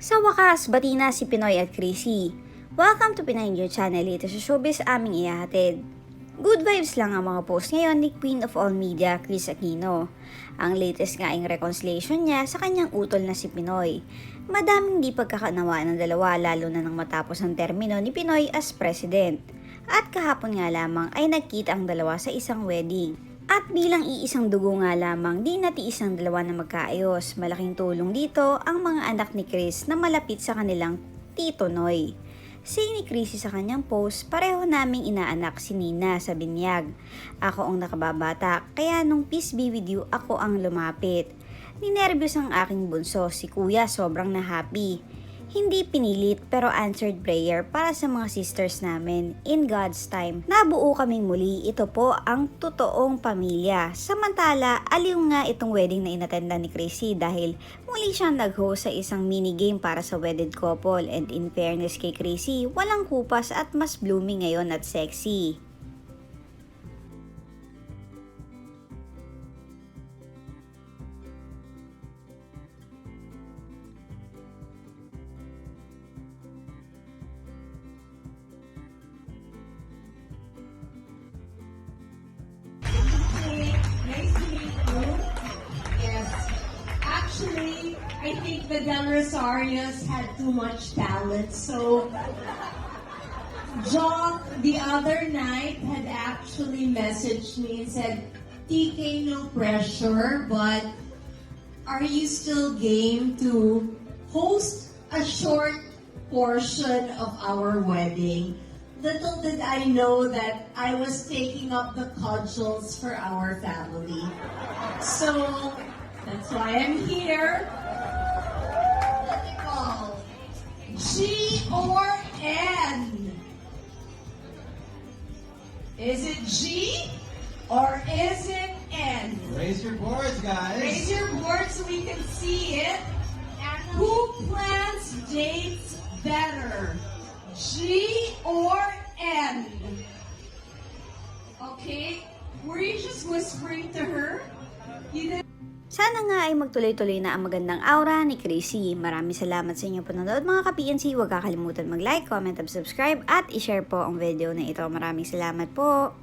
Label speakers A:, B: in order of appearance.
A: Sa wakas, bati na si Pinoy at Chrissy. Welcome to Pinoy News Channel. Ito sa showbiz aming ihahatid. Good vibes lang ang mga post ngayon ni Queen of All Media, Chris Aquino. Ang latest nga ay reconciliation niya sa kanyang utol na si Pinoy. Madaming di pagkakanawaan ng dalawa lalo na nang matapos ang termino ni Pinoy as president. At kahapon nga lamang ay nagkita ang dalawa sa isang wedding. At bilang iisang dugo nga lamang, di natiis ang dalawa na magkaayos. Malaking tulong dito ang mga anak ni Chris na malapit sa kanilang Tito Noy. Say ni Chrissy sa kanyang post, pareho naming inaanak si Nina sa binyag. Ako ang nakababata, kaya nung peace be with you, ako ang lumapit. Ninervyos ang aking bunso, si kuya sobrang na happy. Hindi pinilit pero answered prayer para sa mga sisters namin in God's time. Nabuo kaming muli, ito po ang totoong pamilya. Samantala, aliw nga itong wedding na inatenda ni Chrissy dahil muli siyang nag-host sa isang mini game para sa wedded couple and in fairness kay Chrissy, walang kupas at mas blooming ngayon at sexy.
B: I think the Del Rosarios had too much talent. So, John the other night had actually messaged me and said, TK, no pressure, but are you still game to host a short portion of our wedding? Little did I know that I was taking up the cudgels for our family. So, that's why I'm here. Let me call. G or N? Is it G or is it N?
C: Raise your boards, guys.
B: Raise your board so we can see it. Who plans dates better? G or N? Okay, were you just whispering to her? You didn't
A: Sana nga ay magtuloy-tuloy na ang magandang aura ni Chrissy. Maraming salamat sa inyong panonood mga ka-PNC. Huwag kakalimutan mag-like, comment, and subscribe at i-share po ang video na ito. Maraming salamat po.